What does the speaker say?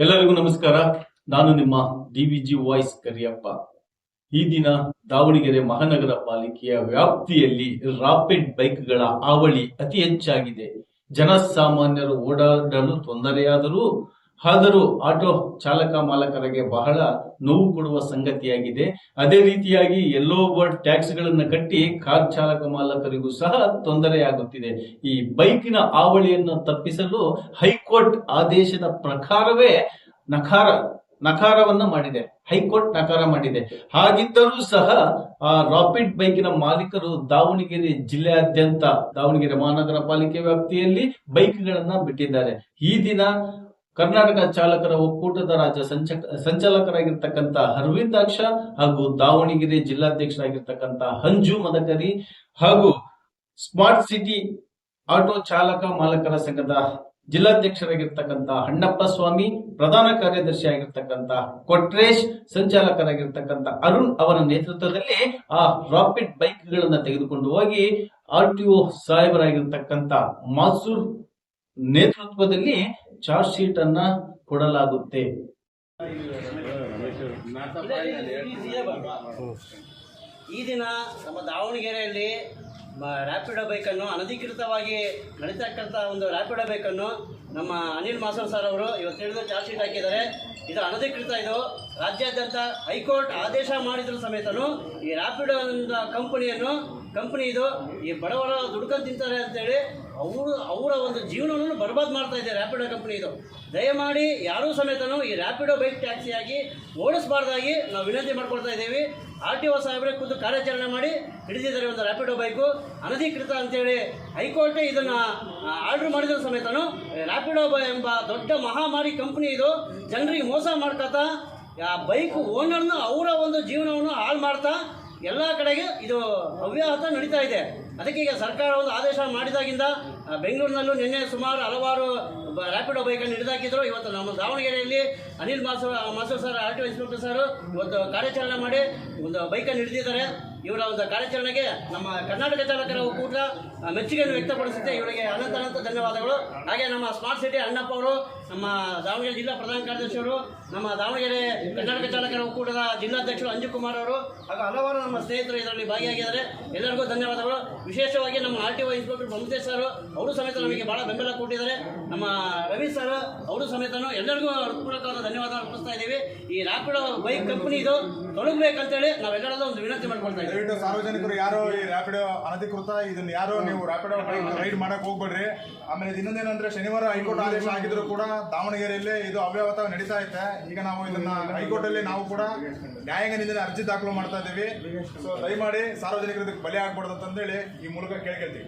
ಎಲ್ಲರಿಗೂ ನಮಸ್ಕಾರ. ನಾನು ನಿಮ್ಮ ಡಿವಿಜಿ ವಾಯ್ಸ್ ಕರಿಯಪ್ಪ. ಈ ದಿನ ದಾವಣಗೆರೆ ಮಹಾನಗರ ಪಾಲಿಕೆಯ ವ್ಯಾಪ್ತಿಯಲ್ಲಿ ರಾಪಿಡ್ ಬೈಕ್ಗಳ ಹಾವಳಿ ಅತಿ ಹೆಚ್ಚಾಗಿದೆ. ಜನಸಾಮಾನ್ಯರು ಓಡಾಡಲು ತೊಂದರೆಯಾದರೂ ಆದರೂ ಆಟೋ ಚಾಲಕ ಮಾಲಕರಿಗೆ ಬಹಳ ನೋವು ಕೊಡುವ ಸಂಗತಿಯಾಗಿದೆ. ಅದೇ ರೀತಿಯಾಗಿ ಎಲ್ಲೋ ಬರ್ಡ್ ಟ್ಯಾಕ್ಸ್ಗಳನ್ನು ಕಟ್ಟಿ ಕಾರ್ ಚಾಲಕ ಮಾಲಕರಿಗೂ ಸಹ ತೊಂದರೆಯಾಗುತ್ತಿದೆ. ಈ ಬೈಕಿನ ಆವಳಿಯನ್ನು ತಪ್ಪಿಸಲು ಹೈಕೋರ್ಟ್ ಆದೇಶದ ಪ್ರಕಾರವೇ ನಕಾರ, ನಕಾರವನ್ನು ಮಾಡಿದೆ. ಹೈಕೋರ್ಟ್ ನಕಾರ ಮಾಡಿದೆ. ಹಾಗಿದ್ದರೂ ಸಹ ಆ ರಾಪಿಡ್ ಬೈಕಿನ ಮಾಲೀಕರು ದಾವಣಗೆರೆ ಜಿಲ್ಲೆಯಾದ್ಯಂತ, ದಾವಣಗೆರೆ ಮಹಾನಗರ ಪಾಲಿಕೆ ವ್ಯಾಪ್ತಿಯಲ್ಲಿ ಬೈಕ್ಗಳನ್ನ ಬಿಟ್ಟಿದ್ದಾರೆ. ಈ ದಿನ ಕರ್ನಾಟಕ ಚಾಲಕರ ಒಕ್ಕೂಟದ ರಾಜ್ಯ ಸಂಚ, ಸಂಚಾಲಕರಾಗಿರ್ತಕ್ಕಂಥ ಅರವಿಂದಾಕ್ಷ ಹಾಗೂ ದಾವಣಗೆರೆ ಜಿಲ್ಲಾಧ್ಯಕ್ಷರಾಗಿರ್ತಕ್ಕಂಥ ಹಂಜು ಮದಕರಿ ಹಾಗೂ ಸ್ಮಾರ್ಟ್ ಸಿಟಿ ಆಟೋ ಚಾಲಕ ಮಾಲಕರ ಸಂಘದ ಜಿಲ್ಲಾಧ್ಯಕ್ಷರಾಗಿರ್ತಕ್ಕಂಥ ಹಣ್ಣಪ್ಪ ಸ್ವಾಮಿ, ಪ್ರಧಾನ ಕಾರ್ಯದರ್ಶಿ ಆಗಿರ್ತಕ್ಕಂಥ ಕೊಟ್ರೇಶ್, ಸಂಚಾಲಕರಾಗಿರ್ತಕ್ಕಂಥ ಅರುಣ್ ಅವರ ನೇತೃತ್ವದಲ್ಲಿ ಆ ರಾಪಿಡ್ ಬೈಕ್ ಗಳನ್ನ ತೆಗೆದುಕೊಂಡು ಹೋಗಿ ಆರ್ ಟಿ ಒ ಸಾಹೇಬರಾಗಿರ್ತಕ್ಕಂಥ ಮಾಸೂರ್ ನೇತೃತ್ವದಲ್ಲಿ ಚಾರ್ಜ್ ಶೀಟ್ ಅನ್ನ ಕೊಡಲಾಗುತ್ತೆ. ಈ ದಿನ ನಮ್ಮ ದಾವಣಗೆರೆಯಲ್ಲಿ ರ್ಯಾಪಿಡೋ ಬೈಕನ್ನು ಅನಧಿಕೃತವಾಗಿ ನಡೀತಕ್ಕಂಥ ಒಂದು ರ್ಯಾಪಿಡೋ ಬೈಕನ್ನು ನಮ್ಮ ಅನಿಲ್ ಮಾಸೂರ್ ಸರ್ ಅವರು ಇವತ್ತು ಹಿಡಿದು ಚಾರ್ಜ್ ಶೀಟ್ ಹಾಕಿದ್ದಾರೆ. ಇದು ಅನಧಿಕೃತ, ಇದು ರಾಜ್ಯಾದ್ಯಂತ ಹೈಕೋರ್ಟ್ ಆದೇಶ ಮಾಡಿದ್ರು ಸಮೇತನು ಈ ರ್ಯಾಪಿಡೋ ಕಂಪನಿಯನ್ನು ಕಂಪನಿ ಇದು ಈ ಬಡವರ ದುಡ್ಕೊಂಡು ತಿಂತಾರೆ ಅಂತೇಳಿ ಅವರು, ಅವರ ಒಂದು ಜೀವನವನ್ನು ಬರ್ಬಾದ್ ಮಾಡ್ತಾ ಇದೆ ರ್ಯಾಪಿಡೋ ಕಂಪನಿ ಇದು. ದಯಮಾಡಿ ಯಾರೂ ಸಮೇತನು ಈ ರ್ಯಾಪಿಡೋ ಬೈಕ್ ಟ್ಯಾಕ್ಸಿಯಾಗಿ ಓಡಿಸಬಾರ್ದಾಗಿ ನಾವು ವಿನಂತಿ ಮಾಡ್ಕೊಳ್ತಾ ಇದ್ದೀವಿ. ಆರ್ ಟಿ ಒ ಸಾಹೇಬ್ರೆ ಖುದ್ದು ಕಾರ್ಯಾಚರಣೆ ಮಾಡಿ ಹಿಡಿದಿದ್ದಾರೆ ಒಂದು ರ್ಯಾಪಿಡೋ ಬೈಕು ಅನಧಿಕೃತ ಅಂತೇಳಿ ಹೈಕೋರ್ಟೇ ಇದನ್ನು ಆರ್ಡರ್ ಮಾಡಿದ್ರು ಸಮೇತನು. ರ್ಯಾಪಿಡೋ ಬೈ ಎಂಬ ದೊಡ್ಡ ಮಹಾಮಾರಿ ಕಂಪ್ನಿ ಇದು. ಜನರಿಗೆ ಮೋಸ ಮಾಡ್ಕೊತಾ, ಆ ಬೈಕ್ ಓನರ್ನ ಅವರ ಒಂದು ಜೀವನವನ್ನು ಹಾಳು ಮಾಡ್ತಾ ಎಲ್ಲ ಕಡೆಗೆ ಇದು ಅವ್ಯಾಹತ ನಡೀತಾ ಇದೆ. ಅದಕ್ಕೆ ಈಗ ಸರ್ಕಾರ ಒಂದು ಆದೇಶ ಮಾಡಿದಾಗಿಂದ ಬೆಂಗಳೂರಿನಲ್ಲೂ ನಿನ್ನೆ ಸುಮಾರು ಹಲವಾರು ರ್ಯಾಪಿಡೋ ಬೈಕನ್ನು ಹಿಡಿದಾಕಿದ್ರು. ಇವತ್ತು ನಮ್ಮ ದಾವಣಗೆರೆಯಲ್ಲಿ Anil mass Masur sir, R T inspector sir ಇವತ್ತು ಕಾರ್ಯಾಚರಣೆ ಮಾಡಿ ಒಂದು ಬೈಕನ್ನು ಹಿಡಿದಿದ್ದಾರೆ. ಇವರ ಒಂದು ಕಾರ್ಯಾಚರಣೆಗೆ ನಮ್ಮ ಕರ್ನಾಟಕ ಚಾಲಕರ ಒಕ್ಕೂಟ ಮೆಚ್ಚುಗೆಯನ್ನು ವ್ಯಕ್ತಪಡಿಸುತ್ತೆ. ಇವರಿಗೆ ಅನಂತ ಅನಂತ ಧನ್ಯವಾದಗಳು. ಹಾಗೆ ನಮ್ಮ ಸ್ಮಾರ್ಟ್ ಸಿಟಿ ಅಣ್ಣಪ್ಪ ಅವರು, ನಮ್ಮ ದಾವಣಗೆರೆ ಜಿಲ್ಲಾ ಪ್ರಧಾನ ಕಾರ್ಯದರ್ಶಿಯವರು, ನಮ್ಮ ದಾವಣಗೆರೆ ಕರ್ನಾಟಕ ಚಾಲಕರ ಒಕ್ಕೂಟದ ಜಿಲ್ಲಾಧ್ಯಕ್ಷರು ಅಂಜು ಕುಮಾರ್ ಅವರು, ಹಾಗೂ ಹಲವಾರು ನಮ್ಮ ಸ್ನೇಹಿತರು ಇದರಲ್ಲಿ ಭಾಗಿಯಾಗಿದ್ದಾರೆ. ಎಲ್ಲರಿಗೂ ಧನ್ಯವಾದಗಳು. ವಿಶೇಷವಾಗಿ ನಮ್ಮ R T O inspector Mamatesh sir, ಅವರು ಸಮೇತ ನಮಗೆ ಭಾಳ ಬೆಂಬಲ ಕೊಟ್ಟಿದ್ದಾರೆ. ನಮ್ಮ ರವಿ ಸರ್, ಅವರು ಸಮೇತನು ಎಲ್ಲರಿಗೂ ಹೃತ್ಪೂರ್ವಕವಾದ ಧನ್ಯವಾದ ಅರ್ಪಿಸ್ತಾ ಇದ್ದೀವಿ. ಈ ರಾಪಿಡೋ ಬೈಕ್ ಕಂಪನಿ ಇದು ತೊಡಗಬೇಕಂತೇಳಿ ನಾವೆಲ್ಲರಲ್ಲೂ ಒಂದು ವಿನಂತಿ ಮಾಡ್ಕೊಳ್ತಾ ದಯವಿಟ್ಟು ಸಾರ್ವಜನಿಕರು ಯಾರು ಈ ರ್ಯಾಪಿಡೋ ಅನಧಿಕೃತ ಇದನ್ನ ಯಾರು ನೀವು ರ್ಯಾಪಿಡೋ ರೈಡ್ ಮಾಡಕ್ ಹೋಗ್ಬೇಡ್ರಿ. ಆಮೇಲೆ ಇನ್ನೊಂದೇನಂದ್ರೆ ಶನಿವಾರ ಹೈಕೋರ್ಟ್ ಆದೇಶ ಆಗಿದ್ರು ಕೂಡ ದಾವಣಗೆರೆಯಲ್ಲಿ ಇದು ಅವ್ಯವಹಾರ ನಡೀತಾ ಐತೆ. ಈಗ ನಾವು ಇದನ್ನ ಹೈಕೋರ್ಟ್ ಅಲ್ಲಿ ನಾವು ಕೂಡ ನ್ಯಾಯಾಂಗ ನಿಂದನೆ ಅರ್ಜಿ ದಾಖಲು ಮಾಡ್ತಾ ಇದ್ದೀವಿ. ಸೊ ದಯಮಾಡಿ ಸಾರ್ವಜನಿಕರು ಬಲಿ ಆಗ್ಬಾರ್ದು ಅಂತಂದೇಳಿ ಈ ಮೂಲಕ ಕೇಳ್ಕೊಳ್ತೀವಿ